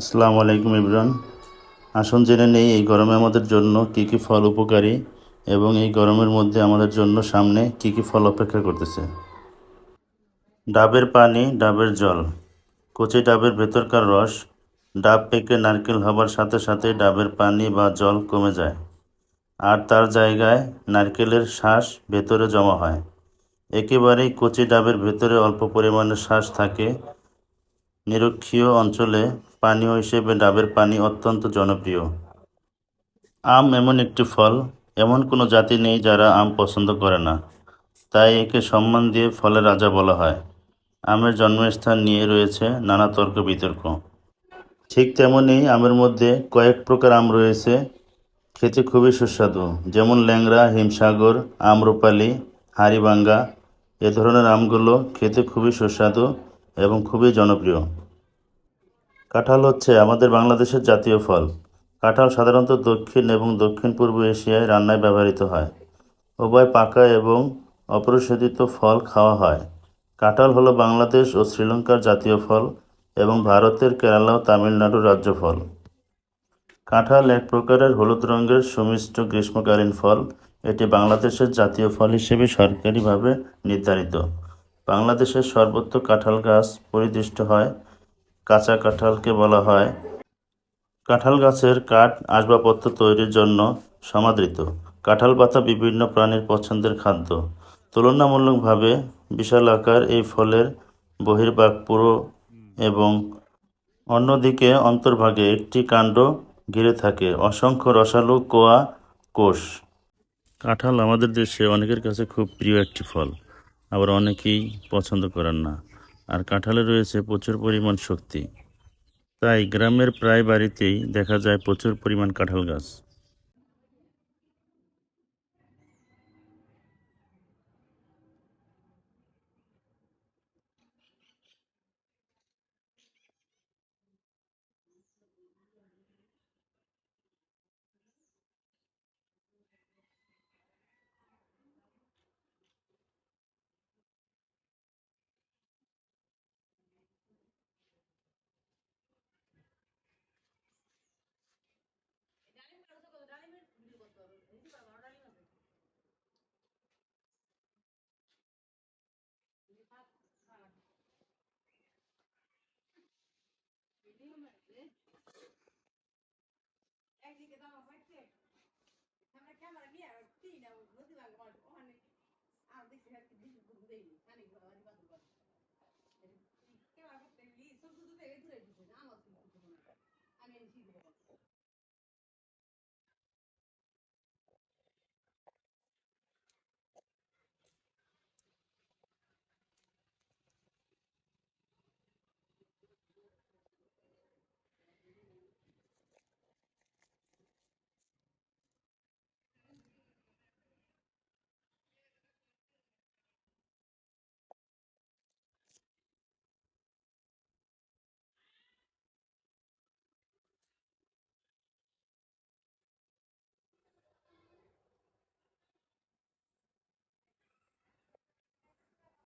আসসালামু আলাইকুম ইমরান। আসুন জেনে নেই এই গরমে আমাদের জন্য কী কী ফল উপকারী এবং এই গরমের মধ্যে আমাদের জন্য সামনে কী কী ফল অপেক্ষা করতেছে। ডাবের পানি, ডাবের জল। কচি ডাবের ভেতরকার রস, ডাব পেকে নারকেল হবার সাথে সাথে ডাবের পানি বা জল কমে যায় আর তার জায়গায় নারকেলের শ্বাস ভেতরে জমা হয়। একেবারেই কচি ডাবের ভেতরে অল্প পরিমাণে শ্বাস থাকে। নিরক্ষীয় অঞ্চলে পানীয় হিসেবে ডাবের পানি অত্যন্ত জনপ্রিয়। আম এমন একটি ফল, এমন কোনো জাতি নেই যারা আম পছন্দ করে না। তাই একে সম্মান দিয়ে ফলের রাজা বলা হয়। আমের জন্মস্থান নিয়ে রয়েছে নানা তর্ক বিতর্ক। ঠিক তেমনই আমের মধ্যে কয়েক প্রকার আম রয়েছে। খেতে খুবই সুস্বাদু, যেমন ল্যাংড়া, হিমসাগর, আমরুপালি হাড়িভাঙ্গা এ ধরনের আমগুলো খেতে খুবই সুস্বাদু এবং খুবই জনপ্রিয়। কাঁঠাল হচ্ছে আমাদের বাংলাদেশের জাতীয় ফল। কাঁঠাল সাধারণত দক্ষিণ এবং দক্ষিণ পূর্ব এশিয়ায় রান্নায় ব্যবহৃত হয়। উভয় পাকা এবং অপরিশোধিত ফল খাওয়া হয়। কাঁঠাল হলো বাংলাদেশ ও শ্রীলঙ্কার জাতীয় ফল এবং ভারতের কেরালা ও তামিলনাড়ুর রাজ্য ফল। কাঁঠাল এক প্রকারের হলুদ রঙের সুমিষ্ট গ্রীষ্মকালীন ফল। এটি বাংলাদেশের জাতীয় ফল হিসেবে সরকারিভাবে নির্ধারিত। বাংলাদেশের সর্বত্র কাঁঠাল গাছ পরিদৃষ্ট হয় কাঁচা কাঁঠালকে বলা হয়। কাঁঠাল গাছের কাঠ আসবাবপত্র তৈরির জন্য সমাদৃত। কাঁঠাল পাতা বিভিন্ন প্রাণীর পছন্দের খাদ্য। তুলনামূলকভাবে বিশাল আকার এই ফলের বহির্ভাগ পুরো এবং অন্যদিকে অন্তর্ভাগে একটি কাণ্ড ঘিরে থাকে। অসংখ্য রসালো কোয়া কোষ। কাঁঠাল আমাদের দেশে অনেকের কাছে খুব প্রিয় একটি ফল। আবার অনেকেই পছন্দ করেন না। আর কাঁঠালে রয়েছে প্রচুর পরিমাণ শক্তি। তাই গ্রামের প্রায় বাড়িতেই দেখা যায় প্রচুর পরিমাণ কাঁঠাল গাছ। ক্যামেরা নিয়ে আর তিন না নদী ভাঙ ওখানে আর দেখছি আর কি বেশি ঘুম দেয়নি, খানিক ক্যামেরা